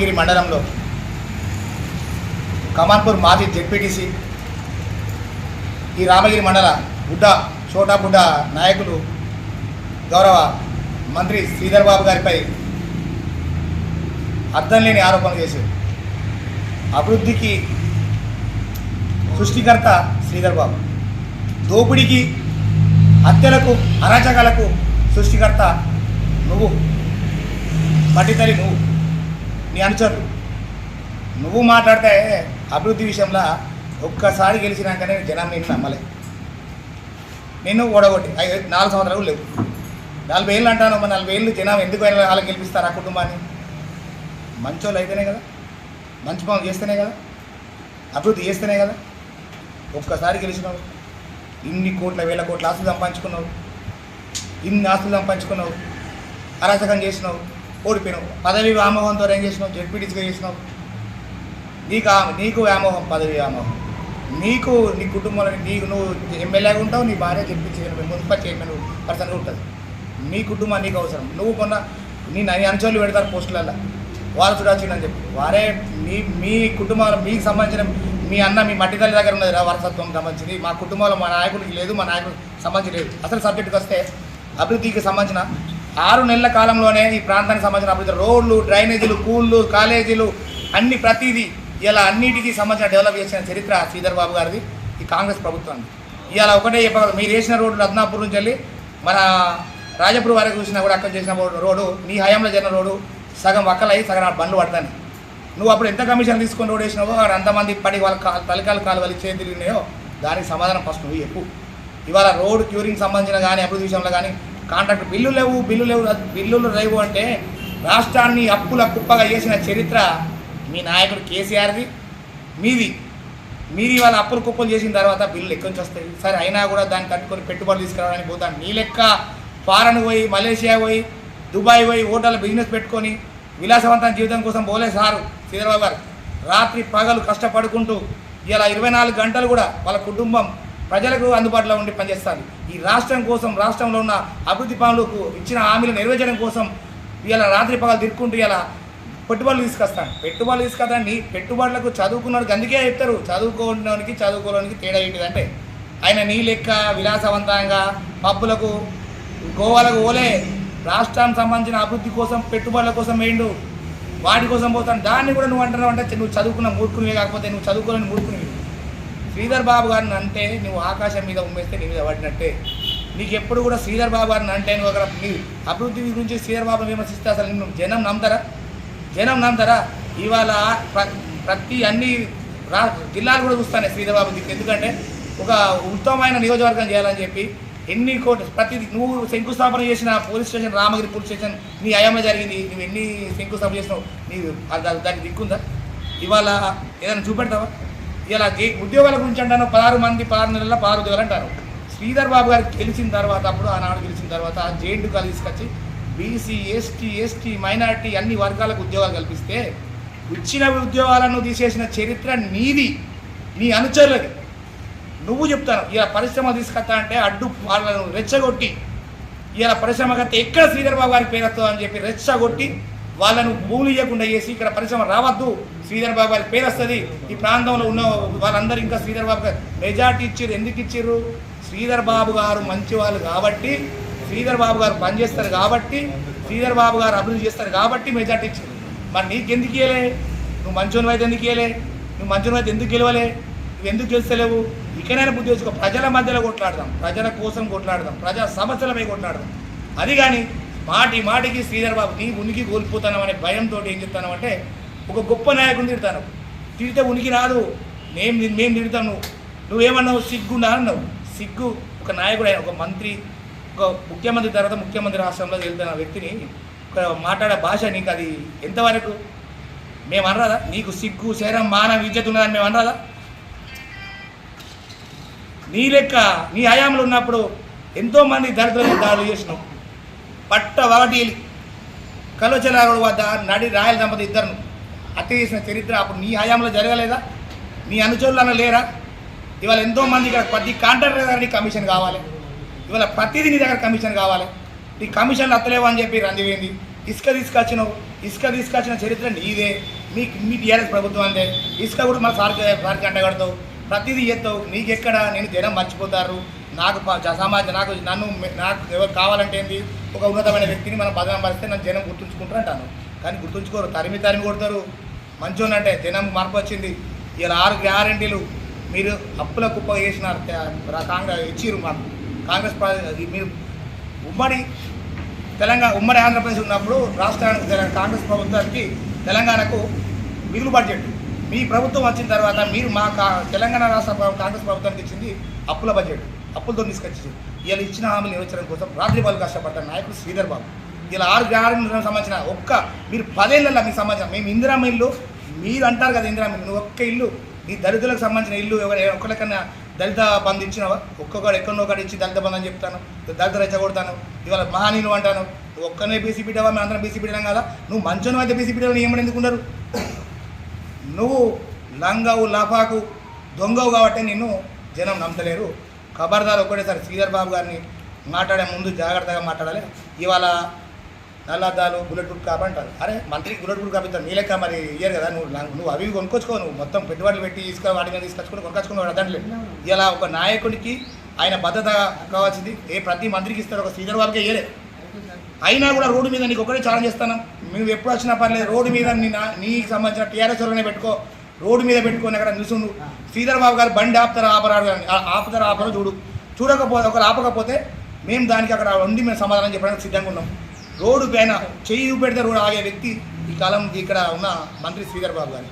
రామగిరి మండలంలో కమాన్పూర్ మాజీ జెడ్పీటీసీ ఈ రామగిరి మండల బుడ్డ చోటా బుడ్డ నాయకులు గౌరవ మంత్రి శ్రీధర్ బాబు గారిపై అర్థం లేని ఆరోపణలు చేశారు. అభివృద్ధికి సృష్టికర్త శ్రీధర్ బాబు. దోపిడీకి హత్యలకు అరాచకాలకు సృష్టికర్త నువ్వు. మట్టితల్లి నువ్వు. నీ అనుచరులు. నువ్వు మాట్లాడితే అభివృద్ధి విషయంలో ఒక్కసారి గెలిచినాకనే జనం నేను నమ్మలే. నేను ఓడగొట్టి ఐదు నాలుగు సంవత్సరాలు లేవు. నలభై ఏళ్ళు అంటాను మరి నలభై ఏళ్ళు జనం ఎందుకు అయినా వాళ్ళకి గెలిపిస్తారు ఆ కుటుంబాన్ని? మంచోళ్ళు అయితేనే కదా మంచి పనులు చేస్తేనే కదా అభివృద్ధి చేస్తేనే కదా. ఒక్కసారి గెలిచినావు. ఇన్ని కోట్ల వేల కోట్ల ఆస్తులు సంపాదించుకున్నావు. ఇన్ని ఆస్తులు సంపాదించుకున్నావు. అరాచకం చేసినావు. ఓడిపోయినావు పదవి వ్యామోహంతో ఏం చేసినావు జడ్పీటీసీగా చేసినావు నీకు నీకు వ్యామోహం పదవి వ్యామోహం. నీకు నీ కుటుంబంలో నీకు నువ్వు ఎమ్మెల్యేగా ఉంటావు నీ భార్య జడ్పీసీ మున్సిపల్ చైర్మన్ పర్సన్గా ఉంటుంది. నీ కుటుంబం నీకు అవసరం. నువ్వు కొన్న నీ నీ అంచోళ్ళు పెడతారు పోస్టులలో వాళ్ళు చూడాల్సిందని చెప్పి. వారే మీ మీ కుటుంబాలు మీకు సంబంధించిన మీ అన్న మీ మట్టి తల్లి దగ్గర ఉన్నది రా వారసత్వం సంబంధించింది. మా కుటుంబంలో మా నాయకుడికి లేదు మా నాయకుడికి సంబంధించి లేదు. అసలు సబ్జెక్టుకి వస్తే అభివృద్ధికి సంబంధించిన ఆరు నెలల కాలంలోనే ఈ ప్రాంతానికి సంబంధించిన అభివృద్ధి రోడ్లు డ్రైనేజీలు కూళ్ళు కాలేజీలు అన్ని ప్రతిదీ ఇలా అన్నిటికీ సంబంధించిన డెవలప్ చేసిన చరిత్ర శ్రీధర్ బాబు గారిది ఈ కాంగ్రెస్ ప్రభుత్వాన్ని ఇవాళ ఒకటే చెప్పగలరు మీరు వేసిన రోడ్డు రత్నాపూర్ నుంచి వెళ్ళి మన రాజపూర్ వరకు చూసినా కూడా అక్కడ చేసిన రోడ్డు రోడ్డు నీ హయాంలో జరిగిన రోడ్డు సగం వక్కలయ్యి సగం బండ్లు పడతాను. నువ్వు అప్పుడు ఎంత కమిషన్ తీసుకొని రోడ్ వేసినావో అక్కడ అంతమంది పడి వాళ్ళ కాలు తలకాలు కాలు చేతి చేతులు ఉన్నాయో దానికి సమాధానం ఫస్ట్ నువ్వు చెప్పు. ఇవాళ రోడ్ క్యూరింగ్ సంబంధించిన కానీ అభివృద్ధి విషయంలో కానీ కాంట్రాక్ట్ బిల్లు లేవు బిల్లు లేవు బిల్లులు లేవు అంటే రాష్ట్రాన్ని అప్పుల కుప్పగా చేసిన చరిత్ర మీ నాయకుడు కేసీఆర్ది. మీది. మీరు ఇవాళ అప్పులు కుప్పలు చేసిన తర్వాత బిల్లులు ఎక్కడి నుంచి వస్తాయి? సరే అయినా కూడా దాన్ని కట్టుకొని పెట్టుబడులు తీసుకురావడానికి పోతాను. నీ లెక్క ఫారెన్ పోయి మలేషియా పోయి దుబాయ్ పోయి హోటల్ బిజినెస్ పెట్టుకొని విలాసవంతమైన జీవితం కోసం పోలే సారు శ్రీధరబాబు గారు. రాత్రి పగలు కష్టపడుకుంటూ ఇలా ఇరవై నాలుగు గంటలు కూడా వాళ్ళ కుటుంబం ప్రజలకు అందుబాటులో ఉండి పనిచేస్తారు. ఈ రాష్ట్రం కోసం రాష్ట్రంలో ఉన్న అభివృద్ధి పనులకు ఇచ్చిన హామీలు నెరవేర్చడం కోసం ఇలా రాత్రి పగలు తిరుక్కుంటూ ఇలా పెట్టుబడులు తీసుకొస్తాను. పెట్టుబడులు తీసుకొస్తాను పెట్టుబడులకు చదువుకున్నాడు అందుకే చెప్తారు. చదువుకోవడానికి చదువుకోవడానికి తేడా ఏంటిదంటే ఆయన నీ లెక్క విలాసవంతంగా పబ్బులకు గోవాలకు ఓలే రాష్ట్రానికి సంబంధించిన అభివృద్ధి కోసం పెట్టుబడుల కోసం వేయండు. వాటి కోసం పోతాను. దాన్ని కూడా నువ్వు అంటున్నావు అంటే నువ్వు చదువుకున్న మూర్ఖునివే కాకపోతే నువ్వు చదువుకోలేని మూర్ఖునివి. శ్రీధర్ బాబు గారిని అంటే నువ్వు ఆకాశం మీద ఉమ్మేస్తే నీ మీద పడినట్టే. నీకు ఎప్పుడు కూడా శ్రీధర్ బాబు గారిని అంటే నువ్వు అక్కడ నీ అభివృద్ధి గురించి శ్రీధర్ బాబు విమర్శిస్తే అసలు నిన్ను జనం నమ్ముతారా? జనం నమ్ముతారా? ఇవాళ ప్ర- ప్రతి అన్ని రా జిల్లాలు కూడా చూస్తానే శ్రీధర్ బాబు దిక్కు ఎందుకంటే ఒక ఉత్తమమైన నియోజకవర్గం చేయాలని చెప్పి ఎన్ని కోట్లు ప్రతి నువ్వు శంకుస్థాపన చేసిన police station Ramagiri police station నీ అయమ జరిగింది. నువ్వు ఎన్ని శంకుస్థాపన చేసినావు? నీ అది- దానికి దిక్కుందా? ఇవాళ ఏదైనా చూపెడతావా? ఇలా ఉద్యోగాల గురించి అంటాను పదహారు మంది పదహారు నెలల పదహారు ఉద్యోగాలు అంటారు. శ్రీధర్ బాబు గారు గెలిచిన తర్వాత అప్పుడు ఆనాడు గెలిచిన తర్వాత జేఎండు కాలు తీసుకొచ్చి బీసీ ఎస్టీ ఎస్టీ మైనారిటీ అన్ని వర్గాలకు ఉద్యోగాలు కల్పిస్తే ఇచ్చిన ఉద్యోగాలను తీసేసిన చరిత్ర నీది నీ అనుచరులది. నువ్వు చెప్తాను ఇలా పరిశ్రమ తీసుకొస్తా అంటే అడ్డు వాళ్ళను రెచ్చగొట్టి ఇలా పరిశ్రమ కడితే ఎక్కడ శ్రీధర్ బాబు గారి పేరు వస్తుందని అని చెప్పి రెచ్చగొట్టి వాళ్ళను భూములు ఇవ్వకుండా చేసి ఇక్కడ పరిశ్రమ రావద్దు. శ్రీధర్ బాబు గారి పేరు వస్తుంది. ఈ ప్రాంతంలో ఉన్న వాళ్ళందరూ ఇంకా శ్రీధర్ బాబు గారు మెజార్టీ ఇచ్చారు ఎందుకు ఇచ్చారు శ్రీధర్ బాబు గారు మంచి వాళ్ళు కాబట్టి శ్రీధర్ బాబు గారు పనిచేస్తారు కాబట్టి శ్రీధర్ బాబు గారు అభివృద్ధి చేస్తారు కాబట్టి మెజార్టీ ఇచ్చారు మరి నీకెందుకు ఇవ్వలే నువ్వు మంచోని అయితే ఎందుకు ఇవ్వలే నువ్వు మంచోని అయితే ఎందుకు గెలవలే? నువ్వు ఎందుకు గెలుస్తలేవు? ఇకనైనా బుద్ధి తెచ్చుకో. ప్రజల మధ్యలో కొట్లాడదాం. ప్రజల కోసం కొట్లాడదాం. ప్రజా సమస్యలపై కొట్లాడదాం. అది కానీ మాటి మాటికి శ్రీధర్ బాబు నీ ఉనికి కోల్పోతాను అనే భయంతో ఏం చెప్తాను అంటే ఒక గొప్ప నాయకుడిని తిడతాను తిడితే ఉనికి రాదు. మేము మేము తిడతాం నువ్వు నువ్వేమన్నావు? సిగ్గుండా అన్నావు. సిగ్గు ఒక నాయకుడు అయిన ఒక మంత్రి ఒక ముఖ్యమంత్రి తర్వాత ముఖ్యమంత్రి రాష్ట్రంలో వెళ్తున్న వ్యక్తిని ఒక మాట్లాడే భాష నీకు అది ఎంతవరకు? మేము అనరాదా? నీకు సిగ్గు శరం మానవ విద్యత ఉన్నదని మేము అనరాదా? నీ లెక్క నీ హయాంలో ఉన్నప్పుడు ఎంతోమంది దళితులకు దాడులు చేసినావు. పట్ట వాటి కలోచలారుడు వద్ద నడి రాయల దంపతి ఇద్దరు హత్య చేసిన చరిత్ర అప్పుడు నీ హయాంలో జరగలేదా? నీ అనుచరులను లేరా? ఇవాళ ఎంతోమంది ఇక్కడ ప్రతి కాంట్రాక్టర్ దగ్గర నీ కమిషన్ కావాలి. ఇవాళ ప్రతిదీ నీ దగ్గర కమిషన్ కావాలి. నీ కమిషన్లు అత్తలేవు అని చెప్పి రందివేంది ఇసుక తీసుకొచ్చినావు. ఇసుక తీసుకొచ్చిన చరిత్ర నీదే. మీ మీ టీఆర్ఎస్ ప్రభుత్వం అంటే ఇసుక కూడా మన సార్కి సార్కి అంటగడతావు ప్రతిదీ చేస్తావు. నీకెక్కడ? నేను జనం మర్చిపోతారు. నాకు సమాజం నాకు నన్ను నాకు ఎవరు కావాలంటే ఏంది? ఒక ఉన్నతమైన వ్యక్తిని మనం బదనపరిస్తే నన్ను జనం గుర్తుంచుకుంటారు అంటాను. కానీ గుర్తుంచుకోరు తరిమి తరిమి కొడతారు. మంచోని అంటే జనం మార్పు వచ్చింది. ఇలా ఆరు గ్యారంటీలు మీరు అప్పుల కుప్ప చేసినారు. కాంగ్రెస్ ఇచ్చిర్రు మాకు. కాంగ్రెస్ మీరు ఉమ్మడి తెలంగాణ ఉమ్మడి ఆంధ్రప్రదేశ్ ఉన్నప్పుడు రాష్ట్రానికి కాంగ్రెస్ ప్రభుత్వానికి తెలంగాణకు మిగులు బడ్జెట్. మీ ప్రభుత్వం వచ్చిన తర్వాత మీరు మా కా- తెలంగాణ రాష్ట్ర కాంగ్రెస్ ప్రభుత్వానికి ఇచ్చింది అప్పుల బడ్జెట్. అప్పులతో తీసుకొచ్చి ఇలా ఇచ్చిన హామీలు నెరవేర్చడం కోసం రాత్రి బాలు కష్టపడ్డ నాయకుడు శ్రీధర్ బాబు. ఇలా ఆరు గ్యారెంటీలకు సంబంధించిన ఒక్క మీరు పదేళ్ళల్లో మీకు సంబంధించిన మేము ఇందిరామ ఇల్లు మీరు అంటారు కదా ఇందిరామ ఇల్లు నువ్వు ఒక్క ఇల్లు నీ దళితులకు సంబంధించిన ఇల్లు ఎవరు ఒక్కరికన్నా దళిత బంధు ఇచ్చినావా? ఒక్కొక్కడు ఎక్కడో ఒకటి ఇచ్చి దళిత బంధు అని చెప్తాను దళిత రెచ్చగొడతాను ఇవాళ మహానీయులు అంటాను నువ్వు ఒక్కనే బీసీ బిడ్డవా మేము అందరం బీసీ బిడ్డం కదా నువ్వు మంచోను అయితే బీసీ బిడ్డలు ఏమని ఎందుకున్నారు నువ్వు లంగవు లఫాకు దొంగవు కాబట్టి నిన్ను జనం నమ్మతలేరు ఖబర్దారు ఒకటేసారి శ్రీధర్ బాబు గారిని మాట్లాడే ముందు జాగ్రత్తగా మాట్లాడాలి. ఇవాళ నల్లద్దాలు బుల్లెట్ ప్రూఫ్ కాప్ అంటారు. అరే మంత్రికి బుల్లెట్ ప్రూఫ్ కాపిస్తాను నీలెక్క మరి ఇయ్యారు కదా. నువ్వు నువ్వు అవి కొనుక్కొచ్చుకో. నువ్వు మొత్తం పెట్టుబడులు పెట్టి తీసుకొని వాటి మీద తీసుకొచ్చుకుని కొనుక్కొచ్చుకుని దాంట్లో ఇలా ఒక నాయకుడికి ఆయన భద్రత కావాల్సింది. ఏ ప్రతి మంత్రికి ఇస్తారు. ఒక శ్రీధర్ బాబుకే ఇయ్యలే. అయినా కూడా రోడ్డు మీద నీకు ఒకటే ఛాలెంజ్ చేస్తాను. నువ్వు ఎప్పుడు వచ్చినా పర్లేదు. రోడ్డు మీద నీ నీకు సంబంధించిన టీఆర్ఎస్ వాళ్ళనే పెట్టుకో. రోడ్డు మీద పెట్టుకొని అక్కడ నిలుచుండు. శ్రీధర్ బాబు గారు బండి ఆపుతారా ఆపరాడు ఆపుతారా ఆపరో చూడు. చూడకపోతే ఒకరు ఆపకపోతే మేము దానికి అక్కడ ఉండి మేము సమాధానం చెప్పడానికి సిద్ధంగా ఉన్నాం. రోడ్డు పైన చెయ్యి పెడితే రోడ్డు ఆగే వ్యక్తి ఈ కాలం ఇక్కడ ఉన్న మంత్రి శ్రీధర్ బాబు గారు.